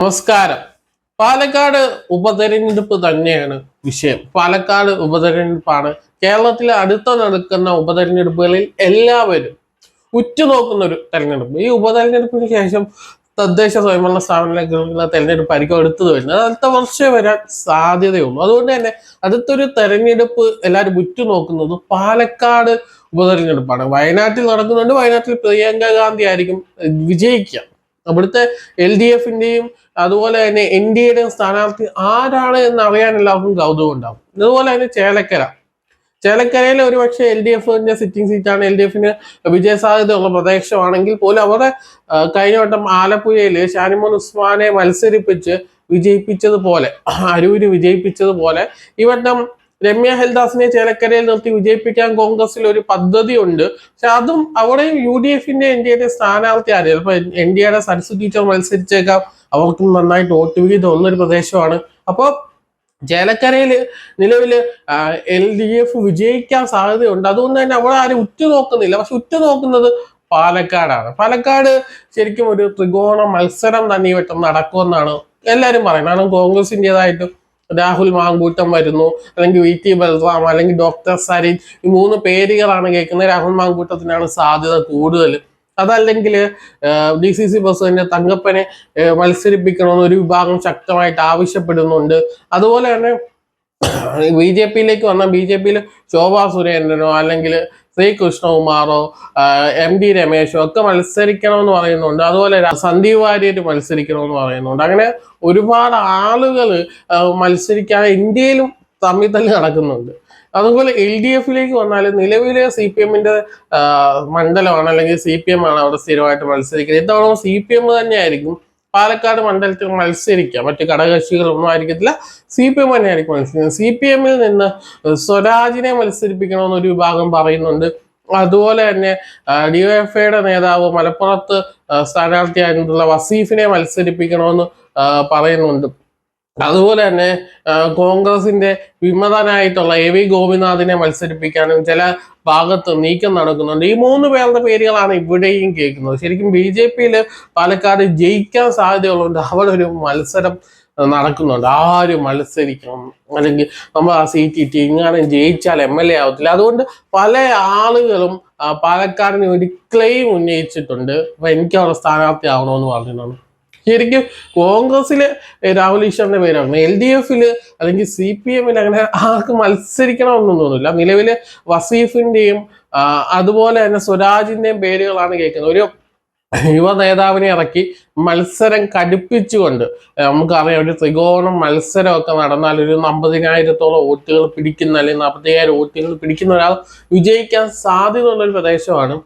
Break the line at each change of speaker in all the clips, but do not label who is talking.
നമസ്കാരം പാലക്കാട് ഉപതെരഞ്ഞെടുപ്പ് തന്നെയാണ് വിഷയം പാലക്കാട് ഉപതെരഞ്ഞെടുപ്പാണ് കേരളത്തിൽ അടുത്ത നടക്കുന്ന ഉപതെരഞ്ഞെടുപ്പുകളിൽ എല്ലാവരും ഉറ്റുനോക്കുന്ന ഒരു തെരഞ്ഞെടുപ്പ് ഈ ഉപതെരഞ്ഞെടുപ്പിന് ശേഷം തദ്ദേശ സ്വയംഭരണ സ്ഥാപനങ്ങളിലേക്കുള്ള തെരഞ്ഞെടുപ്പായിരിക്കും അടുത്തത് വരുന്നത് അടുത്ത വർഷമേ വരാൻ സാധ്യതയുള്ളൂ അതുകൊണ്ട് തന്നെ അടുത്തൊരു തെരഞ്ഞെടുപ്പ് എല്ലാവരും ഉറ്റുനോക്കുന്നത് പാലക്കാട് ഉപതെരഞ്ഞെടുപ്പാണ് വയനാട്ടിൽ നടക്കുന്നുണ്ട് വയനാട്ടിൽ പ്രിയങ്ക ഗാന്ധി ആയിരിക്കും വിജയിക്കുക അവിടുത്തെ എൽ ഡി എഫിന്റെയും അതുപോലെ തന്നെ എൻ ഡി എയുടെയും സ്ഥാനാർത്ഥി ആരാണ് എന്ന് അറിയാൻ എല്ലാവർക്കും കൗതുകം ഉണ്ടാവും അതുപോലെ തന്നെ ചേലക്കര ചേലക്കരയിൽ ഒരുപക്ഷെ എൽ ഡി എഫിന്റെ സിറ്റിംഗ് സീറ്റാണ് എൽ ഡി എഫിന് വിജയസാധ്യതയുള്ള പ്രദേശമാണെങ്കിൽ പോലും അവരുടെ കഴിഞ്ഞ വട്ടം ആലപ്പുഴയിൽ ഷാനിമോൻ ഉസ്മാനെ മത്സരിപ്പിച്ച് വിജയിപ്പിച്ചതുപോലെ അരൂര് വിജയിപ്പിച്ചതുപോലെ ഈ വട്ടം രമ്യ ഹെൽദാസിനെ ചേലക്കരയിൽ നിർത്തി വിജയിപ്പിക്കാൻ കോൺഗ്രസിൽ ഒരു പദ്ധതി ഉണ്ട് പക്ഷെ അതും അവിടെയും യു ഡി എഫിന്റെ എൻ ഡി എ സ്ഥാനാർത്ഥി ആര് ചിലപ്പോ എൻ ഡി എയുടെ സരസ്വ ടീച്ചർ മത്സരിച്ചേക്കാം അവർക്കും നന്നായിട്ട് വോട്ട് തോന്നുന്ന ഒരു പ്രദേശമാണ് അപ്പോൾ ചേലക്കരയിൽ നിലവിൽ എൽ ഡി എഫ് വിജയിക്കാൻ സാധ്യതയുണ്ട് അതുകൊണ്ട് തന്നെ അവിടെ ആരും ഉറ്റുനോക്കുന്നില്ല പക്ഷെ ഉറ്റുനോക്കുന്നത് പാലക്കാടാണ് പാലക്കാട് ശരിക്കും ഒരു ത്രികോണ മത്സരം തന്നെ ഈ നടക്കുമെന്നാണ് എല്ലാവരും പറയുന്നത് കാരണം കോൺഗ്രസിൻ്റെതായിട്ടും രാഹുൽ മാങ്കൂട്ടം വരുന്നു അല്ലെങ്കിൽ വി ടി ബൽറാം അല്ലെങ്കിൽ ഡോക്ടർ സരീൻ ഈ മൂന്ന് പേരുകളാണ് കേൾക്കുന്നത് രാഹുൽ മാങ്കൂട്ടത്തിനാണ് സാധ്യത കൂടുതൽ അതല്ലെങ്കിൽ ഡി സി സി പ്രസിഡന്റ് തങ്കപ്പനെ മത്സരിപ്പിക്കണമെന്ന് ഒരു വിഭാഗം ശക്തമായിട്ട് ആവശ്യപ്പെടുന്നുണ്ട് അതുപോലെ തന്നെ ബി ജെ പിയിലേക്ക് വന്ന ബി ജെ പിയിൽ ശോഭാ സുരേന്ദ്രനോ അല്ലെങ്കിൽ ശ്രീകൃഷ്ണകുമാറോ എം ഡി രമേശോ ഒക്കെ മത്സരിക്കണമെന്ന് പറയുന്നുണ്ട് അതുപോലെ സന്ദീപ് വാര്യർ മത്സരിക്കണമെന്ന് പറയുന്നുണ്ട് അങ്ങനെ ഒരുപാട് ആളുകൾ മത്സരിക്കാൻ ഇന്ത്യയിലും തമ്മിൽ തന്നെ നടക്കുന്നുണ്ട് അതുപോലെ എൽ ഡി എഫിലേക്ക് വന്നാൽ നിലവിലെ സി പി എമ്മിന്റെ മണ്ഡലമാണ് അല്ലെങ്കിൽ സി പി എം ആണ് അവിടെ സ്ഥിരമായിട്ട് മത്സരിക്കുന്നത് ഇത്തവണ സി പി എം തന്നെയായിരിക്കും പാലക്കാട് മണ്ഡലത്തിൽ മത്സരിക്കുക മറ്റ് ഘടകകക്ഷികളൊന്നും ആയിരിക്കത്തില്ല സി പി എം തന്നെയായിരിക്കും മത്സരിക്കുന്നത് സി പി എമ്മിൽ നിന്ന് സ്വരാജിനെ ഒരു വിഭാഗം പറയുന്നുണ്ട് അതുപോലെ തന്നെ ഡിവൈഎഫ്ഐയുടെ നേതാവ് മലപ്പുറത്ത് സ്ഥാനാർത്ഥിയായിട്ടുള്ള വസീഫിനെ മത്സരിപ്പിക്കണമെന്ന് പറയുന്നുണ്ട് അതുപോലെ തന്നെ കോൺഗ്രസിന്റെ വിമതനായിട്ടുള്ള എ വി ഗോപിനാഥിനെ മത്സരിപ്പിക്കാനും ചില ഭാഗത്ത് നീക്കം നടക്കുന്നുണ്ട് ഈ മൂന്ന് പേരുടെ പേരുകളാണ് ഇവിടെയും കേൾക്കുന്നത് ശരിക്കും ബി ജെ പിയിൽ പാലക്കാട് ജയിക്കാൻ സാധ്യതയുള്ളതുകൊണ്ട് അവിടെ ഒരു മത്സരം നടക്കുന്നുണ്ട് ആര് മത്സരിക്കണം അല്ലെങ്കിൽ നമ്മൾ ആ സീറ്റ് ഇറ്റി ഇങ്ങനെ ജയിച്ചാൽ എം എൽ എ ആവത്തില്ല അതുകൊണ്ട് പല ആളുകളും പാലക്കാടിന് ഒരു ക്ലെയിം ഉന്നയിച്ചിട്ടുണ്ട് അപ്പൊ എനിക്ക് അവിടെ സ്ഥാനാർത്ഥി ആവണമെന്ന് പറഞ്ഞിട്ടുണ്ട് ശരിക്കും കോൺഗ്രസ്സിൽ രാഹുൽ ഈശ്വറിന്റെ പേരാണ് എൽ ഡി എഫില് അല്ലെങ്കിൽ സി പി എമ്മിൽ അങ്ങനെ ആർക്ക് മത്സരിക്കണമെന്നും തോന്നില്ല നിലവില് വസീഫിന്റെയും അതുപോലെ തന്നെ സ്വരാജിന്റെയും പേരുകളാണ് കേൾക്കുന്നത് ഒരു യുവ നേതാവിനെ ഇറക്കി മത്സരം കടുപ്പിച്ചുകൊണ്ട് നമുക്കറിയാം ഒരു ത്രികോണം മത്സരമൊക്കെ നടന്നാൽ ഒരു അമ്പതിനായിരത്തോളം വോട്ടുകൾ പിടിക്കുന്ന അല്ലെങ്കിൽ നാൽപ്പത്തിനായിരം വോട്ടുകൾ പിടിക്കുന്ന ഒരാൾ വിജയിക്കാൻ സാധ്യതയുള്ള ഒരു പ്രദേശമാണ്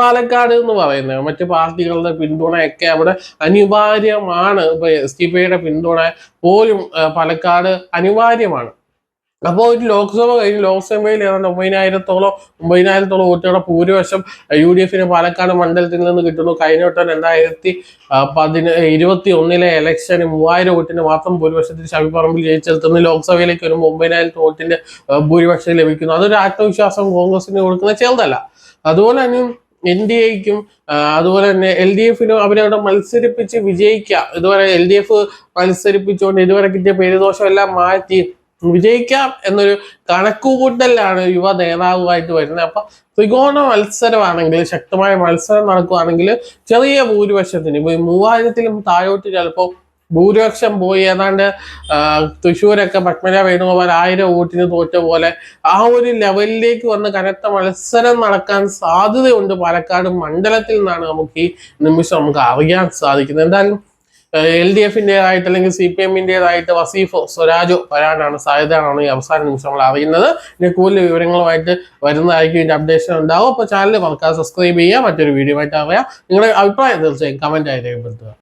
പാലക്കാട് എന്ന് പറയുന്നത് മറ്റു പാർട്ടികളുടെ പിന്തുണയൊക്കെ അവിടെ അനിവാര്യമാണ് ഇപ്പൊ എസ് ടി പിയുടെ പിന്തുണ പോലും പാലക്കാട് അനിവാര്യമാണ് അപ്പോൾ ഒരു ലോക്സഭ കഴിഞ്ഞ് ലോക്സഭയിൽ ഏതാണ്ട് ഒമ്പതിനായിരത്തോളം ഒമ്പതിനായിരത്തോളം വോട്ടുകളുടെ ഭൂരിപക്ഷം യു ഡി എഫിന് പാലക്കാട് മണ്ഡലത്തിൽ നിന്ന് കിട്ടുന്നു കഴിഞ്ഞ വട്ടം രണ്ടായിരത്തി പതിന ഇരുപത്തി ഒന്നിലെ ഇലക്ഷന് മൂവായിരം വോട്ടിന് മാത്രം ഭൂരിപക്ഷത്തിൽ ഷാഫി പറമ്പിൽ ലോക്സഭയിലേക്ക് വരുമ്പോൾ ഒമ്പതിനായിരത്തി വോട്ടിന്റെ ഭൂരിപക്ഷം ലഭിക്കുന്നു അതൊരു ആത്മവിശ്വാസം കോൺഗ്രസിന് കൊടുക്കുന്ന ചെറുതല്ല അതുപോലെ തന്നെ എൻ ഡി എക്കും അതുപോലെ തന്നെ എൽ ഡി എഫിനും അവരവിടെ മത്സരിപ്പിച്ച് വിജയിക്കാം ഇതുവരെ എൽ ഡി എഫ് മത്സരിപ്പിച്ചുകൊണ്ട് ഇതുവരെ കിട്ടിയ പേരുദോഷം എല്ലാം മാറ്റി വിജയിക്കാം എന്നൊരു കണക്കുകൂട്ടലാണ് യുവ നേതാവുമായിട്ട് വരുന്നത് അപ്പൊ ത്രികോണ മത്സരമാണെങ്കിൽ ശക്തമായ മത്സരം നടക്കുവാണെങ്കിൽ ചെറിയ ഭൂരിപക്ഷത്തിന് ഇപ്പൊ മൂവായിരത്തിലും താഴോട്ട് ചിലപ്പോ ഭൂരിപക്ഷം പോയി ഏതാണ്ട് തൃശ്ശൂരൊക്കെ പത്മര വേണുഗോപാൽ ആയിരം വോട്ടിന് തോറ്റ പോലെ ആ ഒരു ലെവലിലേക്ക് വന്ന് കനത്ത മത്സരം നടക്കാൻ സാധ്യതയുണ്ട് പാലക്കാട് മണ്ഡലത്തിൽ നിന്നാണ് നമുക്ക് ഈ നിമിഷം നമുക്ക് അറിയാൻ സാധിക്കുന്നത് എന്തായാലും എൽ ഡി എഫിൻ്റെതായിട്ട് അല്ലെങ്കിൽ സി പി എമ്മിൻ്റെതായിട്ട് വസീഫോ സ്വരാജോ വരാനാണ് സാധ്യതയാണ് ഈ അവസാന നിമിഷം നമ്മൾ അറിയുന്നത് ഇനി കൂടുതൽ വിവരങ്ങളുമായിട്ട് വരുന്നതായിരിക്കും ഇതിൻ്റെ അപ്ഡേഷൻ ഉണ്ടാവും അപ്പോൾ ചാനൽ മറക്കാതെ സബ്സ്ക്രൈബ് ചെയ്യുക മറ്റൊരു വീഡിയോ ആയിട്ട് അറിയാം നിങ്ങളുടെ അഭിപ്രായം തീർച്ചയായും കമൻറ്റായി രേഖപ്പെടുത്തുക